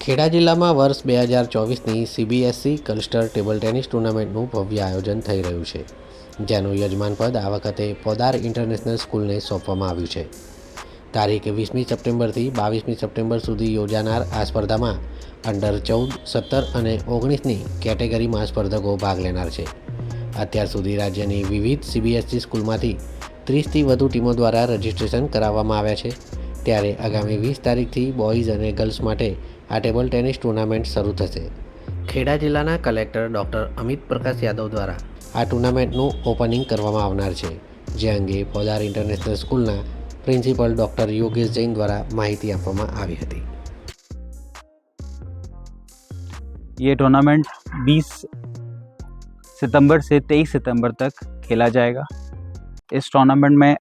ખેડા જિલ્લામાં વર્ષ બે હજાર ચોવીસની સીબીએસસી કલસ્ટર ટેબલ ટેનિસ ટુર્નામેન્ટનું ભવ્ય આયોજન થઈ રહ્યું છે, જેનું યજમાન પદ આ વખતે પોદાર ઇન્ટરનેશનલ સ્કૂલને સોંપવામાં આવ્યું છે. તારીખ વીસમી સપ્ટેમ્બરથી બાવીસમી સપ્ટેમ્બર સુધી યોજાનાર આ સ્પર્ધામાં અંડર ચૌદ, સત્તર અને ઓગણીસની કેટેગરીમાં સ્પર્ધકો ભાગ લેનાર છે. અત્યાર સુધી રાજ્યની વિવિધ સીબીએસસી સ્કૂલમાંથી ત્રીસથી વધુ ટીમો દ્વારા રજીસ્ટ્રેશન કરાવવામાં આવ્યા છે. ત્યારે આગામી વીસ તારીખથી બોયઝ અને ગર્લ્સ માટે આ ટેબલ ટેનિસ ટુર્નામેન્ટ શરૂ થશે ખેડા જિલ્લાના કલેક્ટર ડૉક્ટર અમિત પ્રકાશ યાદવ દ્વારા આ ટુર્નામેન્ટનું ઓપનિંગ કરવામાં આવનાર છે જે અંગે પોદાર ઇન્ટરનેશનલ સ્કૂલના પ્રિન્સિપલ ડૉક્ટર યોગેશ જૈન દ્વારા માહિતી આપવામાં આવી હતી ये टूर्नामेंट 20 सितंबर से 23 सितंबर तक खेला जाएगा इस टूर्नामेंट में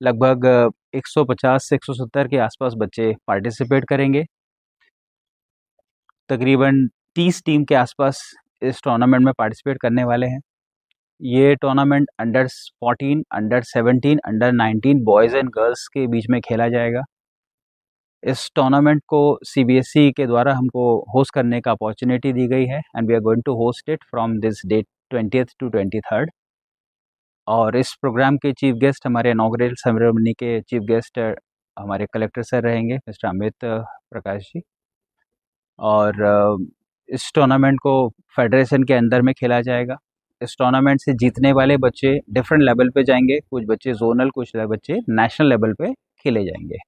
लगभग 150 से 170 के आसपास बच्चे पार्टिसिपेट करेंगे। तकरीबन 30 टीम के आसपास इस टूर्नामेंट में पार्टिसिपेट करने वाले हैं। ये tournament under 14 under 17 under 19 boys and girls के बीच में खेला जाएगा। इस टूर्नामेंट को सीबीएसई के द्वारा हमको होस्ट करने का अपॉर्चुनिटी दी गई है and we are going to host it from this date twenty two twenty third और इस प्रोग्राम के चीफ गेस्ट हमारे इनाग्रेल सेरेमनी के चीफ गेस्ट हमारे कलेक्टर सर रहेंगे, मिस्टर अमित प्रकाश जी। और इस टूर्नामेंट को फेडरेशन के अंदर में खेला जाएगा। इस टूर्नामेंट से जीतने वाले बच्चे डिफरेंट लेवल पे जाएँगे। कुछ बच्चे जोनल कुछ बच्चे नेशनल लेवल पे खेले जाएँगे।